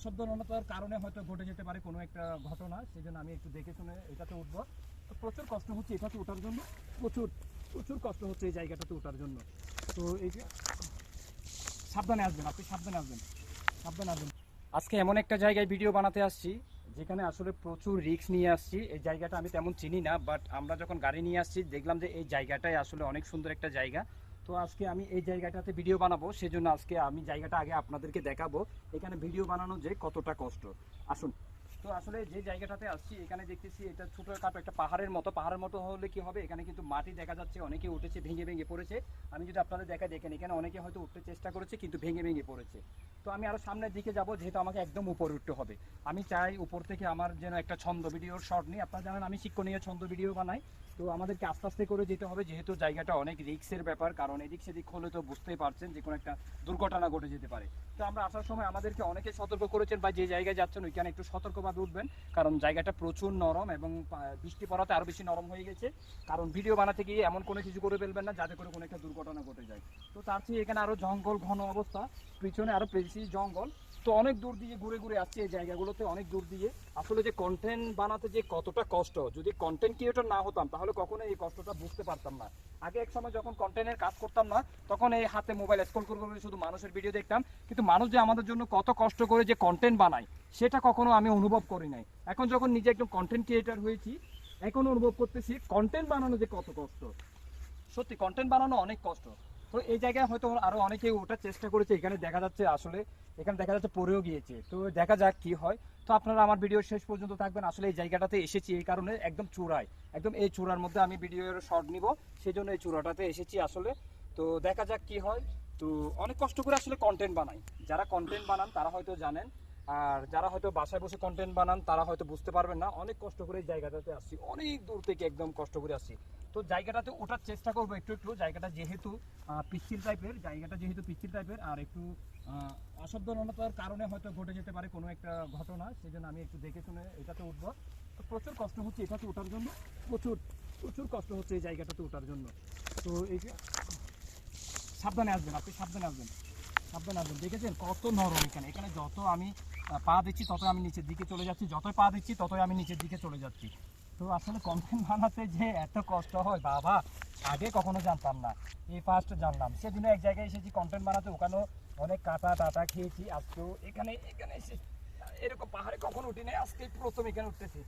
অসাবধানতার কারণে হয়তো ঘটে যেতে পারে কোনো একটা ঘটনা সেই জন্য আমি একটু দেখে শুনে এটাতে উঠবো। প্রচুর কষ্ট হচ্ছে এটাতে ওঠার জন্য। প্রচুর প্রচুর কষ্ট হচ্ছে এই জায়গাটাতে ওঠার জন্য। তো এই যে, সাবধানে আসবেন, আপনি সাবধানে আসবেন সাবধানে আসবেন। আজকে এমন একটা জায়গায় ভিডিও বানাতে আসছি, যেখানে আসলে প্রচুর রিস্ক নিয়ে আসছি। এই জায়গাটা আমি তেমন চিনি না, বাট আমরা যখন গাড়ি নিয়ে আসছি, দেখলাম যে এই জায়গাটাই আসলে অনেক সুন্দর একটা জায়গা। তো আজকে আমি এই জায়গাটাতে ভিডিও বানাবো সেই জন্য আজকে আমি জায়গাটা আগে আপনাদেরকে দেখাবো, এখানে ভিডিও বানানো যে কতটা কষ্ট। আসুন। তো আসলে যে জায়গাটাতে আসছি, এখানে দেখতেছি এটা ছোটখাটো একটা পাহাড়ের মতো। পাহাড়ের মতো হলে কি হবে? এখানে কিন্তু মাটি দেখা যাচ্ছে, অনেকে উঠেছে, ভেঙে ভেঙে পড়েছে। আমি যদি আপনাদের দেখা দেখেন, এখানে অনেকে হয়তো উঠতে চেষ্টা করেছে, কিন্তু ভেঙে ভেঙে পড়েছে। তো আমি আরও সামনের দিকে যাব, যেহেতু আমাকে একদম উপরে উঠতে হবে। আমি চাই উপর থেকে আমার যেন একটা ছন্দ ভিডিওর শর্ট নিই। আপনারা জানেন, আমি শিক্ষণীয় ছন্দ ভিডিও বানাই। তো আমাদেরকে আস্তে আস্তে করে যেতে হবে, যেহেতু জায়গাটা অনেক রিক্সের ব্যাপার। কারণ এদিক সেদিক হলে তো বুঝতেই পারছেন যে কোনো একটা দুর্ঘটনা ঘটে যেতে পারে। তো আমরা আসার সময় আমাদেরকে অনেকে সতর্ক করেছেন, বা যে জায়গায় যাচ্ছেন, ওইখানে একটু সতর্কভাবে উঠবেন। কারণ জায়গাটা প্রচুর নরম এবং বৃষ্টি পড়াতে আরও বেশি নরম হয়ে গেছে। কারণ ভিডিও বানাতে গিয়ে এমন কোনো কিছু করে ফেলবেন না, যাতে করে কোনো একটা দুর্ঘটনা ঘটে যায়। তো তার চেয়ে এখানে আরও জঙ্গল, ঘন অবস্থা। পিছনে আরও বেশি জঙ্গল। তো অনেক দূর দিয়ে ঘুরে ঘুরে আসছে এই জায়গাগুলোতে, অনেক দূর দিয়ে। আসলে যে কন্টেন্ট বানাতে যে কতটা কষ্ট, যদি কন্টেন্ট ক্রিয়েটর না হতাম, তাহলে কখনো এই কষ্টটা বুঝতে পারতাম না। আগে এক সময় যখন কন্টেন্টের কাজ করতাম না, তখন এই হাতে মোবাইল স্ক্রল করে করে শুধু মানুষের ভিডিও দেখতাম। কিন্তু মানুষ যে আমাদের জন্য কত কষ্ট করে যে কন্টেন্ট বানায়, সেটা কখনো আমি অনুভব করি নাই। এখন যখন নিজে একদম কন্টেন্ট ক্রিয়েটর হয়েছি, এখন অনুভব করতেছি কন্টেন্ট বানানো যে কত কষ্ট। সত্যি কন্টেন্ট বানানো অনেক কষ্ট। তো এই জায়গায় হয়তো আরও অনেকে ওঠার চেষ্টা করেছে, এখানে দেখা যাচ্ছে আসলে, এখানে দেখা যাচ্ছে পড়েও গিয়েছে। তো দেখা যাক কি হয়। তো আপনারা আমার ভিডিও শেষ পর্যন্ত থাকবেন। আসলে এই জায়গাটাতে এসেছি এই কারণে একদম চূড়ায়। একদম এই চূড়ার মধ্যে আমি ভিডিওর শর্ট নিব সেই জন্য এই চূড়াটাতে এসেছি আসলে। তো দেখা যাক কি হয়। তো অনেক কষ্ট করে আসলে কন্টেন্ট বানাই। যারা কন্টেন্ট বানান, তারা হয়তো জানেন। আর যারা হয়তো বাসায় বসে কন্টেন্ট বানান, তারা হয়তো বুঝতে পারবেন না। অনেক কষ্ট করে এই জায়গাটাতে আসছি। অনেক দূর থেকে একদম কষ্ট করে আসছি। তো জায়গাটাতে ওঠার চেষ্টা করব একটু একটু। জায়গাটা যেহেতু পিচ্ছিল টাইপের জায়গাটা যেহেতু পিচ্ছিল টাইপের আর একটু অসাবধানতার কারণে হয়তো ঘটে যেতে পারে কোনো একটা ঘটনা সেই জন্য আমি একটু দেখে শুনে এটাতে উঠবো। তো প্রচুর কষ্ট হচ্ছে এটাতে ওঠার জন্য। প্রচুর প্রচুর কষ্ট হচ্ছে এই জায়গাটাতে ওঠার জন্য। তো এই যে, সাবধানে আসবেন, আপনি সাবধানে আসবেন। সাবধানে আসবেন। দেখেছেন কত নরম এখানে। এখানে যত আমি পা দিচ্ছি, ততই আমি নিচের দিকে চলে যাচ্ছি। যতই পা দিচ্ছি, ততই আমি নিচের দিকে চলে যাচ্ছি। তো আসলে কন্টেন্ট বানাতে যে এত কষ্ট হয়, বাবা, আগে কখনো জানতাম না। এই ফার্স্ট জানলাম। সেদিনে এক জায়গায় এসেছি কন্টেন্ট বানাতে। ওখানেও অনেক কাটা টাটা খেয়েছি আজকেও এখানে এখানে এসে এরকম পাহাড়ে কখনো উঠি নাই, আজকে প্রথম এখানে উঠতেছি।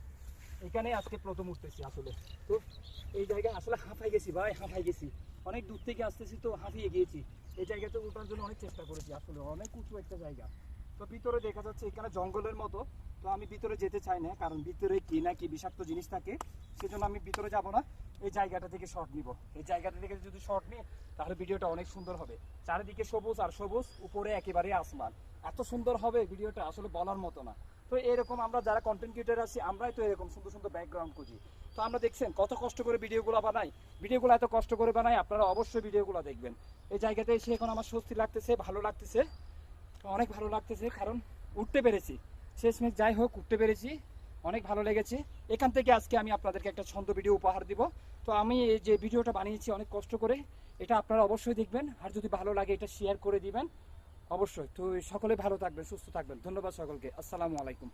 এখানে আজকে প্রথম উঠতেছি আসলে। তো এই জায়গায় আসলে হাঁপাই গেছি ভাই, হাঁপাই গেছি। অনেক দূর থেকে আসতেছি তো হাঁপিয়ে গিয়েছি। এই জায়গাতে ওঠার জন্য অনেক চেষ্টা করেছি আসলে, অনেক উঁচু একটা জায়গা। তো ভিতরে দেখা যাচ্ছে এখানে জঙ্গলের মতো। তো আমি ভিতরে যেতে চাই না, কারণ ভিতরে কি না কি বিষাক্ত জিনিস থাকে, সেজন্য আমি ভিতরে যাব না। এই জায়গাটা থেকে শর্ট নিব। এই জায়গাটা থেকে যদি শর্ট নিই তাহলে ভিডিওটা অনেক সুন্দর হবে। চারিদিকে সবুজ আর সবুজ, উপরে একেবারে আসমান। এত সুন্দর হবে ভিডিওটা, আসলে বলার মতো না। তো এরকম আমরা যারা কন্টেন্ট ক্রিয়েটার আছি, আমরাই তো এরকম সুন্দর সুন্দর ব্যাকগ্রাউন্ড খুঁজি। তো আমরা দেখছেন, কত কষ্ট করে ভিডিওগুলো বানাই। ভিডিওগুলো এত কষ্ট করে বানাই, আপনারা অবশ্যই ভিডিওগুলো দেখবেন। এই জায়গাতে এসে এখন আমার স্বস্তি লাগতেছে, ভালো লাগতেছে। অনেক ভালো লাগতেছে, কারণ উঠতে পেরেছি। শেষমেশ যাই হোক, উঠতে পেরেছি। অনেক ভালো লেগেছে। এখান থেকে আজকে আমি আপনাদেরকে একটা ছন্দ ভিডিও উপহার দিব। তো আমি এই যে ভিডিওটা বানিয়েছি অনেক কষ্ট করে, এটা আপনারা অবশ্যই দেখবেন। আর যদি ভালো লাগে, এটা শেয়ার করে দিবেন। অবশ্যই। তো সকলে ভালো থাকবেন, সুস্থ থাকবেন। ধন্যবাদ সকলকে। আসসালামু আলাইকুম।